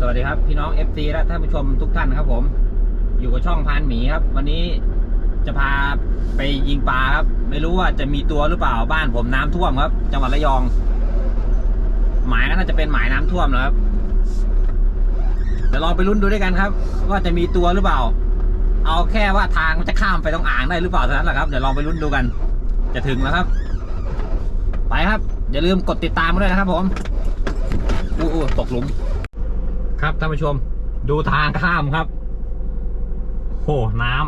สวัสดีครับพี่น้อง FC และท่านผู้ชมทุกท่านครับผม อยู่กับช่องพานหมีครับ วันนี้จะพาไปยิงปลาครับ ไม่รู้ว่าจะมีตัวหรือเปล่าบ้านผมน้ำท่วมครับ จังหวัดระยอง หมายก็น่าจะเป็นหมายน้ำท่วมนะครับเดี๋ยวลองไปลุ้นดูด้วยกันครับ ว่าจะมีตัวหรือเปล่า เอาแค่ว่าทางมันจะข้ามไปตรงอ่างได้หรือเปล่าเท่านั้นแหละครับเดี๋ยวลองไปลุ้นดูกัน จะถึงแล้วครับ ไปครับอย่าลืมกดติดตามด้วยนะครับ ผมอู้อู้ตกหลุม ครับท่านผู้ชมดูทางข้ามครับโหน้ำ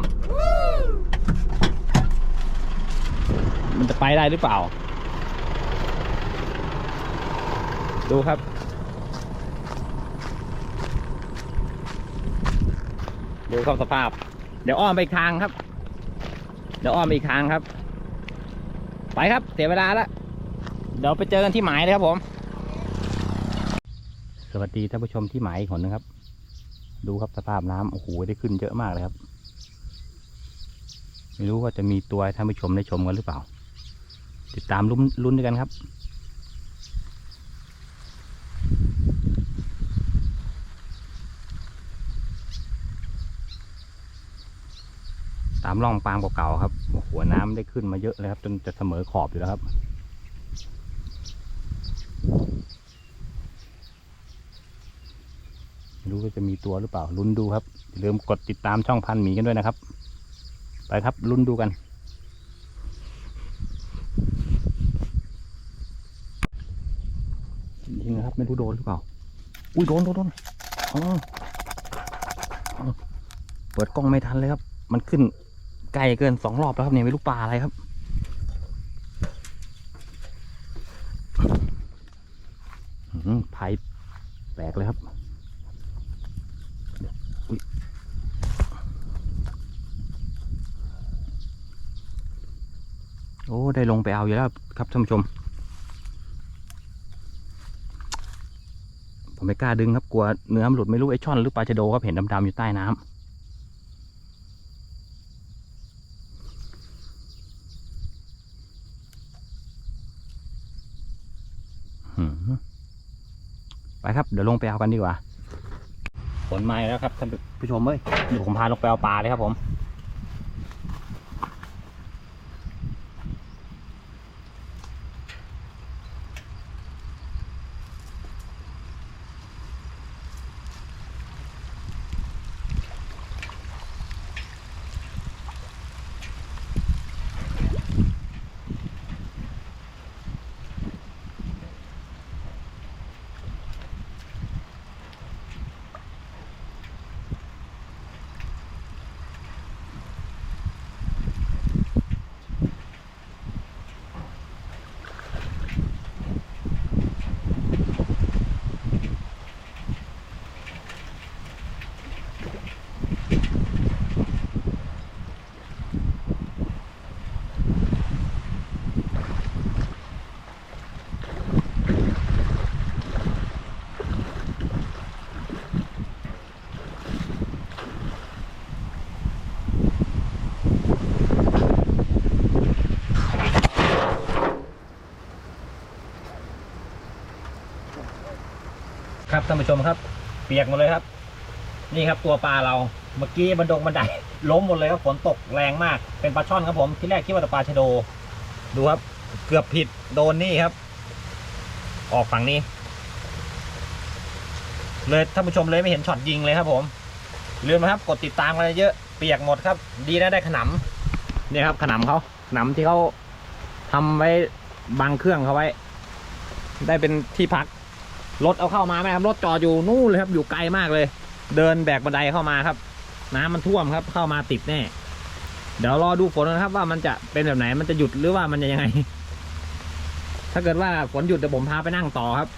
มันจะไปได้หรือเปล่า ดูครับ ดูครับสภาพ เดี๋ยวอ้อมไปอีกทางครับ เดี๋ยวอ้อมไปอีกทางครับ ไปครับ เสียเวลาแล้วเดี๋ยวไปเจอกันที่หมายเลยครับผม สวัสดีท่านผู้ชมที่หมายอีกคนนะครับ ดูครับสภาพน้ำโอ้โหได้ขึ้นเยอะมากเลยครับ ไม่รู้ว่าจะมีตัวให้ท่านผู้ชมได้ชมกันหรือเปล่า ติดตามลุ้นลุ้นด้วยกันครับตามร่องปางเก่าๆครับโอ้โหน้ำได้ขึ้นมาเยอะเลยครับ จนจะเสมอขอบอยู่แล้วครับ ไม่ รู้ว่าจะมีตัวหรือเปล่าลุ้นดูครับอย่าลืมกดติดตามช่องพันหมีกันด้วยนะครับ ไปครับลุ้นดูกัน จริงนะครับไม่รู้โดนหรือเปล่า อุ้ยโดนโดนโดนอ๋อเปิดกล้องไม่ทันเลยครับ มันขึ้นไกลเกินสองรอบแล้วครับเนี่ยไม่รู้ปลาอะไรครับอืมไผ่แปลกเลยครับ โอ้ ได้ลงไปเอาอยู่แล้วครับท่านผู้ชม ผมไม่กล้าดึงครับกลัวเนื้อมันหลุดไม่รู้ไอช่อนหรือปลาชะโดครับเห็นดำๆอยู่ใต้น้ำไปครับ เดี๋ยวลงไปเอากันดีกว่าฝนมาแล้วครับท่านผู้ชมเอ้ยเดี๋ยวผมพาลงไปเอาปลาเลยครับผม ครับท่านผู้ชมครับ เปียกหมดเลยครับ นี่ครับตัวปลาเราเมื่อกี้บันดงบันไดล้มหมดเลยครับฝนตกแรงมากเป็นปลาช่อนครับผมที่แรกคิดว่าแต่ปลาชะโด ดูครับ เกือบผิดโดนนี่ครับ ออกฝั่งนี้ เลยท่านผู้ชมเลยไม่เห็นช็อตยิงเลยครับผมลืมนะครับกดติดตามกันเยอะเปียกหมดครับ ดีนะได้ขนำเนี่ยครับขนำเขาขนำที่เขาทำไว้บังเครื่องเขาไว้ ได้เป็นที่พัก รถเอาเข้ามาไหมครับรถจอดอยู่นู่นเลยครับอยู่ไกลมากเลย เดินแบกบันไดเข้ามาครับ น้ำมันท่วมครับ เข้ามาติดแน่ เดี๋ยวรอดูฝนนะครับ ว่ามันจะเป็นแบบไหนมันจะหยุดหรือว่ามันจะยังไง ถ้าเกิดว่าฝนหยุดเดี๋ยวผมพาไปนั่งต่อครับ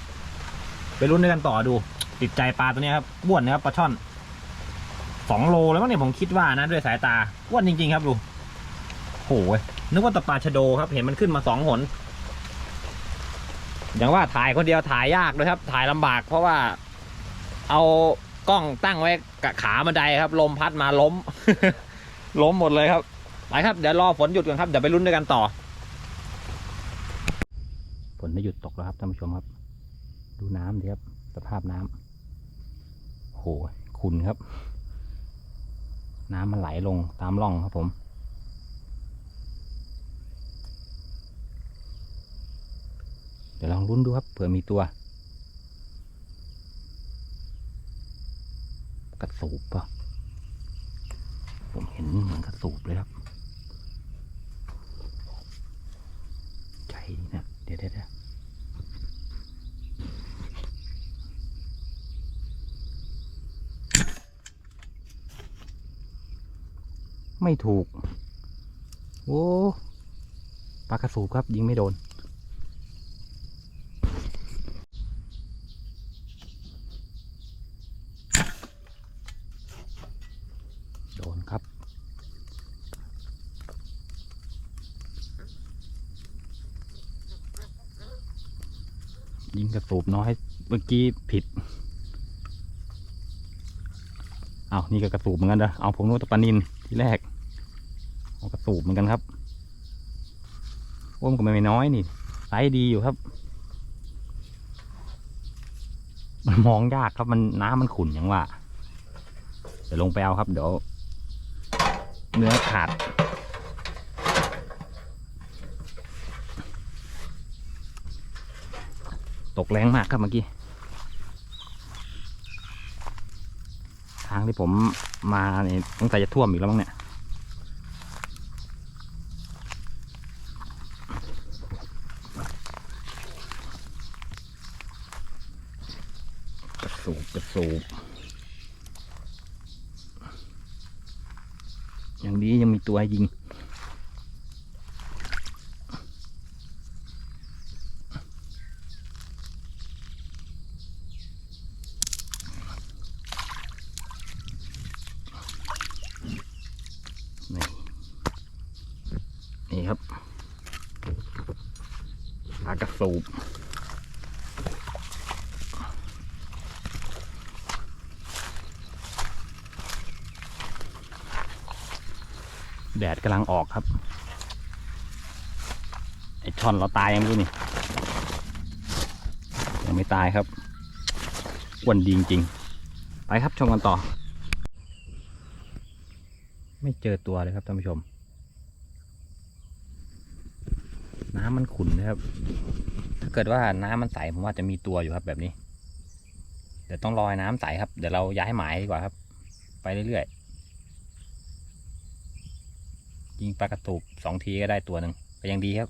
ไปรุ่นด้วยกันต่อดูติดใจปลาตัวนี้ครับบ้วนนะครับปลาช่อนสองโลแล้วมั้งเนี่ยผมคิดว่านะด้วยสายตาอ้วนจริง ๆ ครับดูโหยนึกว่าแตะปลาชะโดครับ เห็นมันขึ้นมาสองหน อย่างว่าถ่ายคนเดียวถ่ายยากเลยครับ ถ่ายลำบาก เพราะว่าเอากล้องตั้งไว้กับขาบันไดครับ ลมพัดมาล้ม ล้มหมดเลยครับไปครับเดี๋ยวรอฝนหยุดก่อนครับเดี๋ยวไปลุ้นด้วยกันต่อ ฝนได้หยุดตกแล้วครับท่านผู้ชมครับ ดูน้ำดีครับ สภาพน้ำโหขุนครับ น้ำมันไหลลงตามร่องครับผม ดี๋ยวลองลุ้นดูครับเผื่อมีตัว กระสูบปะผมเห็นเหมือนกระสูบเลยครับใจนะเดี๋ยวเดี๋ยวเดี๋ยวไม่ถูก โอ้ ปลากระสูบครับ ยิงไม่โดน โดนครับ ยิงกระสูบน้อยเมื่อกี้ผิด เอานี่ก็กระสูบเหมือนกันนะเอาผมนึกว่าตะปานินที่แรกเอากระสูบเหมือนกันครับอ้มก็ไม่น้อยนี่ไซส์ดีอยู่ครับ มันมองยากครับมันน้ำมันขุ่นอย่างว่าเดี๋ยวลงไปเอาครับ เดี๋ยวเนื้อขาด ตกแรงมากครับเมื่อกี้ทางที่ผมมาเนี่ยตั้งแต่จะท่วมอีกแล้วมั้งเนี่ยกระสูบกระสูบอย่างนี้ยังมีตัวยิง นี่ นี่ครับปลากระ สูบแดดกำลังออกครับ ไอช่อนเราตายยังไม่รู้นี่ ยังไม่ตายครับอ้วนดีจริงๆ ไปครับชมกันต่อ ไม่เจอตัวเลยครับท่านผู้ชม น้ำ มันขุ่นนะครับ ถ้าเกิดว่าน้ำมันใสผมว่าจะมีตัวอยู่ครับ แบบนี้ เดี๋ยวต้องรอยน้ำใสครับ เดี๋ยวเราย้ายหมายดีกว่าครับ ไปเรื่อยๆ ยิงปลากระตูบสองทีก็ได้ตัวหนึ่งก็ยังดีครับ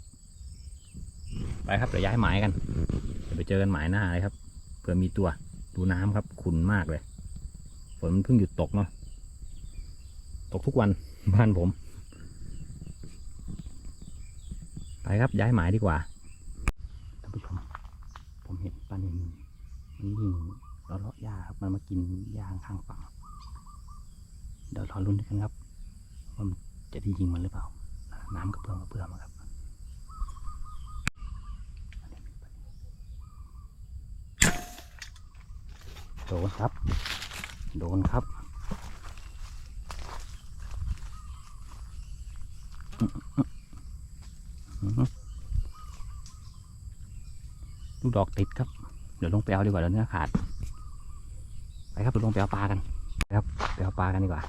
ไปครับเดี๋ยวย้ายหมายกันเดี๋ยวไปเจอกันหมายหน้าเลยครับ เผื่อมีตัว ดูน้ำครับ ขุ่นมากเลยฝนมันเพิ่งหยุดตกเนาะ ตกทุกวันบ้านผม ไปครับย้ายหมายดีกว่าท่านผู้ชมผมเห็นปลานิลมันวิ่งเลาะเลาะหญ้าครับมันมากินหญ้าข้างฝั่งเดี๋ยวรอลุ้นกันครับว่ามันจะได้ยิงมันหรือเปล่า น้ำกระเพื่อมกระเพื่อมครับโดนครับ โดนครับอื้อหือลูก ดอกติดครับ เดี๋ยวลงไปเอาดีกว่าเดี๋ยวเนื้อขาด ไปครับเดี๋ยวลงไปเอาปลากันไปครับไปเอาปลากันดีกว่า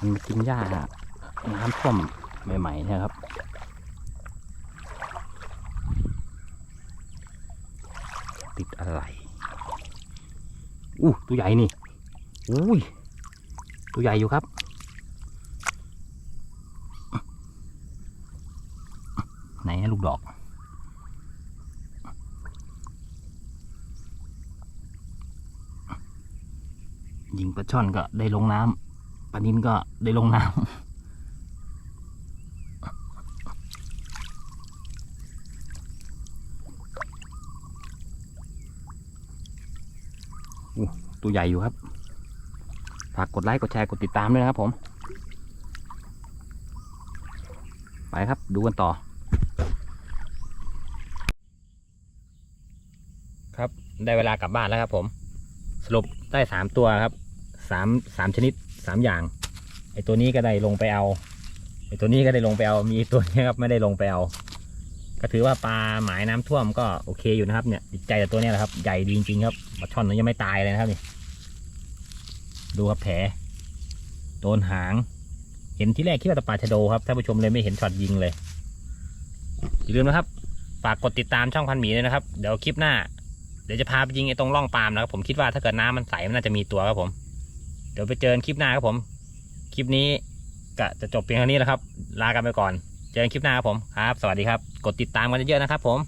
มันกินหญ้าน้ำท่วมใหม่ๆเนะครับติดอะไร อู้ตัวใหญ่นี่ อุ้ย ตัวใหญ่อยู่ครับ ไหนลูกดอกยิงปลาช่อนก็ได้ลงน้ำปลานินก็ได้ลงน้ำตัวใหญ่อยู่ครับ ฝากกดไลค์กดแชร์กดติดตามด้วยนะครับผม ไปครับดูกันต่อ ครับ ได้เวลากลับบ้านแล้วครับ ผม สรุปได้สามตัวครับสามสามชนิดสามอย่างไอตัวนี้ก็ได้ลงไปเอาไอตัวนี้ก็ได้ลงไปเอามีตัวนี้ครับไม่ได้ลงไปเอาก็ถือว่าปลาหมายน้ำท่วมก็โอเคอยู่นะครับเนี่ยใจแต่ตัวนี้แหละครับใหญ่ดีจริงครับปลาช่อนมันยังไม่ตายเลยนะครับนี่ดูครับแผลโดนหาง เห็นที่แรกคิดว่าต่ปลาชะโดครับท่านผู้ชมเลยไม่เห็นช็อตยิงเลยอย่าลืมนะครับ ฝากกดติดตามช่องพันหมีเลยนะครับ เดี๋ยวคลิปหน้า ดี๋ยวจะพาไปยิงไอ้ตรงร่องปาล์มนะครับผมคิดว่าถ้าเกิดน้ำมันใสมันน่าจะมีตัวครับผม เดี๋ยวไปเจอกันคลิปหน้าครับผม คลิปนี้ก็จะจบเพียงเท่านี้แล้วครับ ลากันไปก่อน เจอกันคลิปหน้าครับผมครับ สวัสดีครับ กดติดตามกันเยอะๆนะครับผม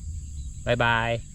บ๊ายบาย